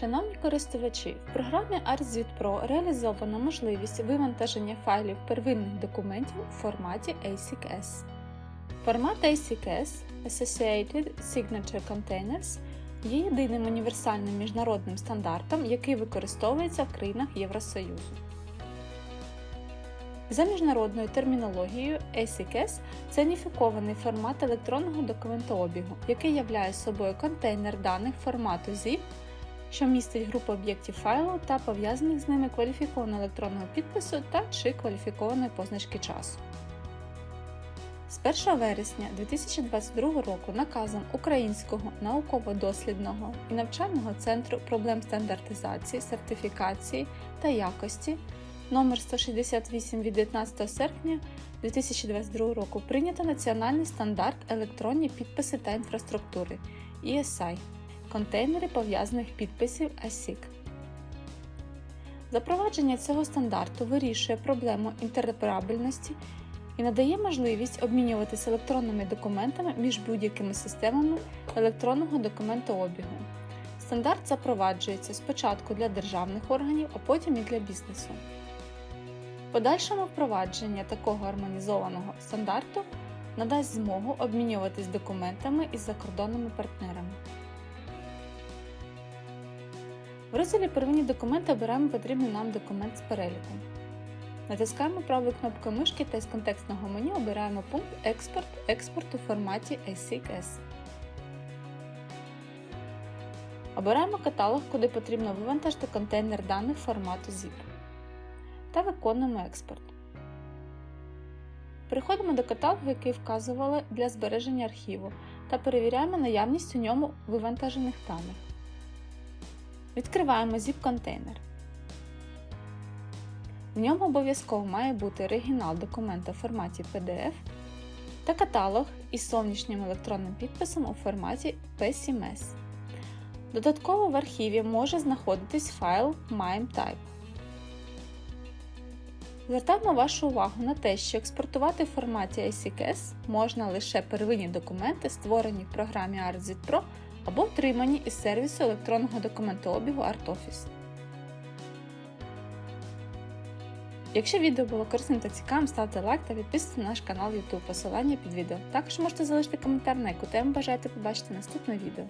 Шановні користувачі, в програмі ArtZit реалізовано можливість вивантаження файлів первинних документів у форматі ASIC-S. Формат ASIC-S Associated Signature Containers є єдиним універсальним міжнародним стандартом, який використовується в країнах Євросоюзу. За міжнародною термінологією, ASIC-S – це уніфікований формат електронного документообігу, який являє собою контейнер даних формату ZIP, що містить групу об'єктів файлу та пов'язаних з ними кваліфікованого електронного підпису та чи кваліфікованої позначки часу. З 1 вересня 2022 року наказом Українського науково-дослідного і навчального центру проблем стандартизації, сертифікації та якості номер 168 від 19 серпня 2022 року прийнято національний стандарт електронні підписи та інфраструктури ESI контейнери пов'язаних підписів ASIC. Запровадження цього стандарту вирішує проблему інтероперабельності і надає можливість обмінюватися електронними документами між будь-якими системами електронного документообігу. Стандарт запроваджується спочатку для державних органів, а потім і для бізнесу. Подальшому впровадження такого гармонізованого стандарту надасть змогу обмінюватись документами із закордонними партнерами. В розділі Первинні документи обираємо потрібний нам документ з переліком. Натискаємо правою кнопкою мишки та з контекстного меню обираємо пункт Експорт експорт у форматі ASIC-S. Обираємо каталог, куди потрібно вивантажити контейнер даних формату ZIP. Та виконуємо експорт. Переходимо до каталогу, який вказували для збереження архіву, та перевіряємо наявність у ньому вивантажених даних. Відкриваємо zip-контейнер. В ньому обов'язково має бути оригінал документа в форматі PDF та каталог із зовнішнім електронним підписом у форматі PCMS. Додатково в архіві може знаходитись файл MIME-Type. Звертаємо вашу увагу на те, що експортувати в форматі ASIC-S можна лише первинні документи, створені в програмі ArtZit Pro або отримані із сервісу електронного документообігу ArtOffice. Якщо відео було корисним та цікавим, ставте лайк та підписуйтесь на наш канал YouTube, посилання під відео. Також можете залишити коментар, на яку тему бажаєте побачити наступне відео.